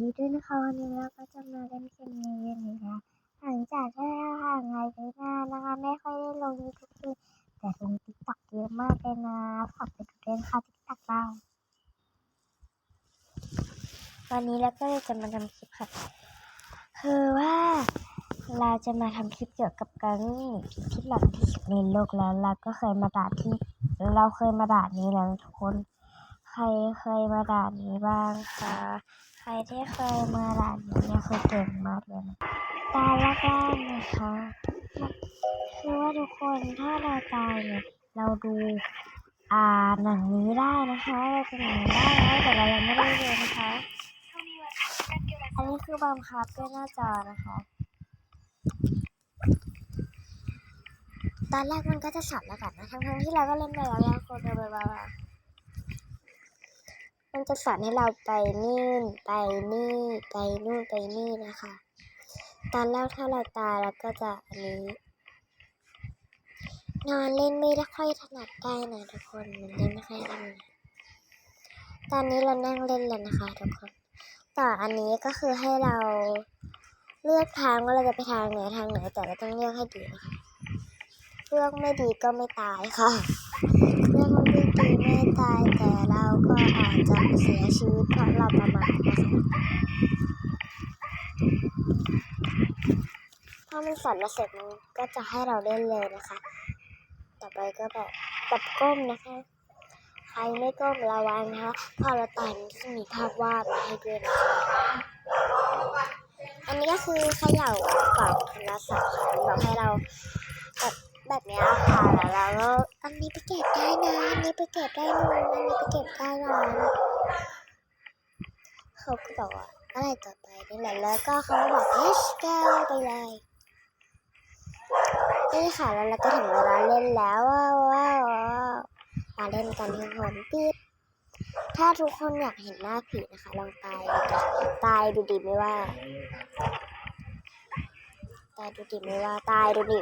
ดีด้วยนะคะวันนี้เราก็จะมาเล่นเกมนี้กันนะคะหลังจากที่เราห่างหายไปนานนะคะ ไม่ค่อยได้ลงยูทูบเลยแต่ลงติ๊กต็อกเยอะมากเลยนะฝากไปดูด้วยนะคะติ๊กต็อกเราวันนี้เราก็จะมาทำคลิปค่ะ คือว่าเราจะมาทำคลิปเกี่ยวกับการนีผีที่หลอนที่สุดในโลกแล้วเราก็เคยมาด่าที่ เราเคยมาด่านี้แล้วทุกคน ใครเคยมาด่านี้บ้างคะ รที่เคยมาด่านนี้เนี่ยคือเก่งมากเลยนะตายแรกๆนะคะคือว่าทุกคนถ้าเราตายเนี่ยเราดูอ่าหนังนี้ได้นะคะเราจะหนังนี้ได้นะแต่เรายังไม่ได้ดูนะคะอันนี้คือบังคับด้วยหน้าจอนะคะตอนแรกมันก็จะสั่นแล้วกันนะทั้งๆที่เราก็เล่นไปแล้วแล้วคนเบลา มันจะสั่นให้เราไปนี่ไปนี่ไปนู่นไปนี่นะคะ ตอนแรกถ้าเราตายเราก็จะอันนี้ นอนเล่นไม่ได้ค่อยถนัดได้นะทุกคนมันเล่นไม่ค่อยถนัดตอนนี้เรานั่งเล่นแล้วนะคะทุกคนต่ออันนี้ก็คือให้เราเลือกทางว่าเราจะไปทางไหนทางไหนแต่เราต้องเลือกให้ดีนะคะเลือกไม่ดีก็ไม่ตายค่ะเลือก ไม่ดีไม่ตายแต่เราก็อาจจะเสียชีวิตเพราะเราประมาทนะคะพอมันสั่นมาเสร็จมันก็จะให้เราเล่นเลยนะคะ ต่อไปก็แบบแบบก้มนะคะ ใครไม่ก้มระวังนะคะพอเราตายมันจะมีภาพวาดมาให้ด้วยนะคะอันนี้ก็คือเขย่ากล่องโทรศัพท์ค่ะบอกให้เราแบบแบบนี้ค่ะแล้วเราก็ อันนี้ไปเก็บได้นะอันนี้ไปเก็บได้นู่นอันนี้ไปเก็บได้นะเขาก็บอกว่าอะไรต่อไปนี่แหละแล้วก็เขาก็บอก let's go ไปเลยนี่ค่ะแล้วเราก็ถึงเวลาเล่นแล้วว้าวว้าวมาเล่นกันทุกคนปิดถ้าทุกคนอยากเห็นหน้าผีนะคะ ลองตายตายดูดิไม่ว่า ตายดูดิไม่ว่าตายดูดิ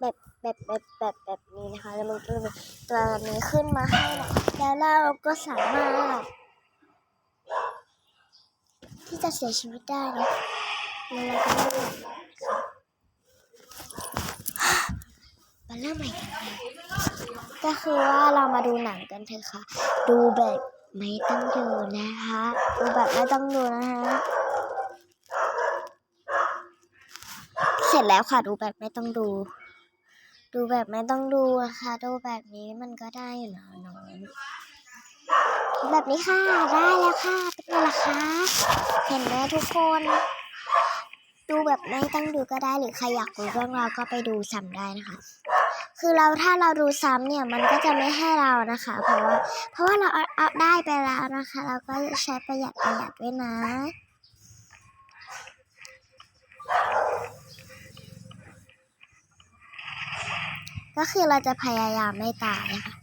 แบบ แบบแบบแบบแบบนี้นะคะ แล้วมันก็จะมีตัวนี้ขึ้นมาให้แล้วเราก็สามารถ ที่จะเสียชีวิตได้นะแล้วเราก็ไม่มาเริ่มใหม่กันเลยก็คือว่าเรามาดูหนังกันเถอะค่ะ ดูแบบไม่ต้องดูนะคะ ดูแบบไม่ต้องดูนะคะเสร็จแล้วค่ะ ดูแบบไม่ต้องดู ดูแบบไม่ต้องดูนะคะดูแบบนี้มันก็ได้อยู่แล้วเน้องแบบนี้ค่ะ ได้แล้วค่ะ เป็นไงล่ะคะ เห็นไหมทุกคน ดูแบบไม่ต้องดูก็ได้หรือใครอยากรู้เรื่องราวก็ไปดูซ้ำได้นะคะ คือเราถ้าเราดูซ้ำเนี่ยมันก็จะไม่ให้เรานะคะ เพราะว่าเพราะว่าเราเอาเอาได้ไปแล้วนะคะ เราก็ใช้ประหยัดประหยัดด้วยนะ ก็คือเราจะพยายามไม่ตายค่ะ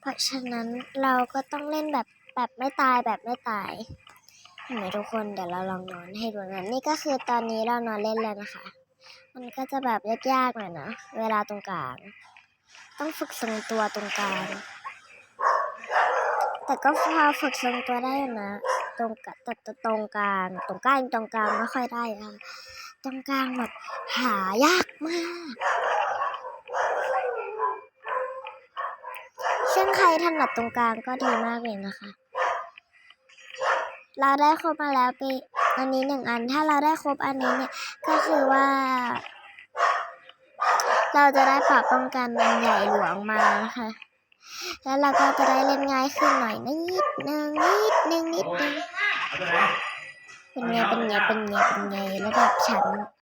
เพราะฉะนั้นเราก็ต้องเล่นแบบแบบไม่ตายแบบไม่ตายเห็นไหมทุกคนเดี๋ยวเราลองนอนให้ดูนะนี่ก็คือตอนนี้เรานอนเล่นแล้วนะคะ มันก็จะแบบยากๆหน่อยนะเวลาตรงกลางต้องฝึกทรงตัวตรงกลางแต่ก็พอฝึกทรงตัวได้นะ ตรงกับตตรงกลางตรงกลางตรงกลางไม่ค่อยได้ค่ะตรงกลางแบบหายากมาก ซึ่งใครถนัดตรงกลางก็ดีมากเลยนะคะ เราได้ครบมาแล้วไปอันนี้หนึ่งอัน ถ้าเราได้ครบอันนี้เนี่ยก็คือว่า เราจะได้ปรับป้องกันอันใหญ่หลวงมานะคะแล้วเราก็จะได้เล่นง่ายขึ้นหน่อยนิดนึงนิดนึงนิดนึงเป็นไงเป็นไงเป็นไงเป็นไงระดับชั้น